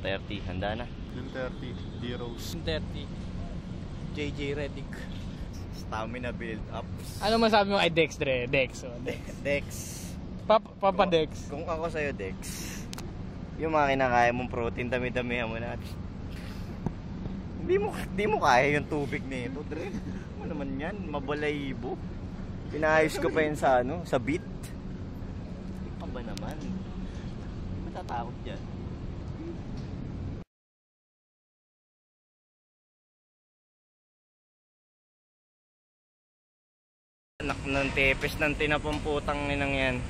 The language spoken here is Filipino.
30. Handa na. Yung 30, zeros. 30. JJ Redick. Stamina build up. Ano masabi mo kay Dex, Dre? Dex. Oh. Dex. Dex. Papa, Papa Dex. Kung ako sa'yo, Dex, yung mga kinakaya mong protein, dami-damihan mo na. Hindi mo, hindi mo kaya yung tubig nito, Dre. Ano naman yan? Mabalayibo. Pinayos ko pa yun sa ano, sa beat. Ano ba naman? Matatakot yan. Anak ng tepes ng tinapamputang ninang yan.